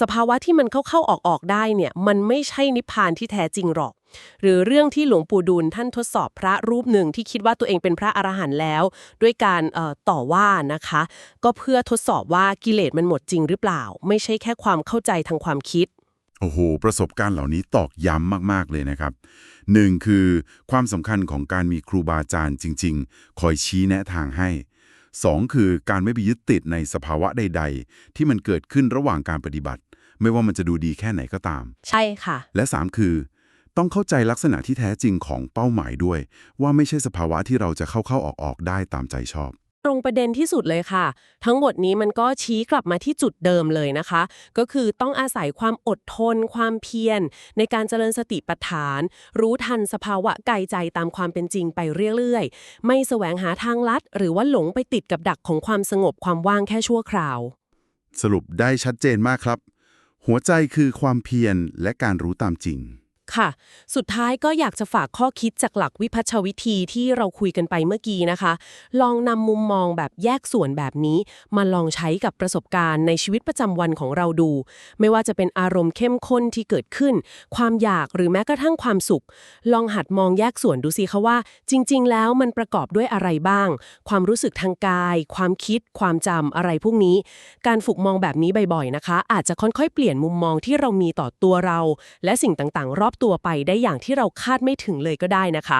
สภาวะที่มันเข้าๆออกๆได้เนี่ยมันไม่ใช่นิพพานที่แท้จริงหรอก หรือเรื่องที่หลวงปู่ดูลท่านทดสอบพระรูปหนึ่งที่คิดว่าตัวเองเป็นพระอรหันต์แล้ว ด้วยการเอ่อต่อว่านะคะ ก็เพื่อทดสอบว่ากิเลสมันหมดจริงหรือเปล่า ไม่ใช่แค่ความเข้าใจทางความคิดโอ้โห ประสบการณ์เหล่านี้ตอกย้ำมาก ๆ เลยนะครับหนึ่งคือความสำคัญของการมีครูบาอาจารย์จริง ๆ คอยชี้แนะทางให้ สองคือการไม่ไปยึดติดในสภาวะใด ๆ ที่มันเกิดขึ้นระหว่างการปฏิบัติ ไม่ว่ามันจะดูดีแค่ไหนก็ตาม ใช่ค่ะ และ 3 คือ ต้องเข้าใจลักษณะที่แท้จริงของเป้าหมายด้วย ว่าไม่ใช่สภาวะที่เราจะเข้าๆออกๆได้ตามใจชอบต รงประเด็นที่สุดเลยค่ะ ทั้งหมดนี้มันก็ชี้กลับมาที่จุดเดิมเลยนะคะ ก็คือต้องอาศัยความอดทน ความเพียร ในการเจริญสติปัฏฐาน รู้ทันสภาวะกายใจตามความเป็นจริงไปเรื่อยๆ ไม่แสวงหาทางลัด หรือว่าหลงไปติดกับดักของความสงบความว่างแค่ชั่วคราว สรุปได้ชัดเจนมากครับ หัวใจคือความเพียรและการรู้ตามจริง ค่ะ สุดท้ายก็อยากจะฝากข้อคิดจากหลักวิพัชวิธีที่เราคุยกันไปเมื่อกี้นะคะ ลองนำมุมมองแบบแยกส่วนแบบนี้ มาลองใช้กับประสบการณ์ในชีวิตประจำวันของเราดู ไม่ว่าจะเป็นอารมณ์เข้มข้นที่เกิดขึ้น ความอยากหรือแม้กระทั่งความสุข ลองหัดมองแยกส่วนดูสิคะว่า จริง ๆ แล้วมันประกอบด้วยอะไรบ้าง ความรู้สึกทางกาย ความคิด ความจำอะไรพวกนี้ การฝึกมองแบบนี้บ่อยๆนะคะ อาจจะค่อยๆเปลี่ยนมุมมองที่เรามีต่อตัวเรา และสิ่งต่างๆ รอบตัวไปได้อย่างที่เราคาดไม่ถึงเลยก็ได้นะคะ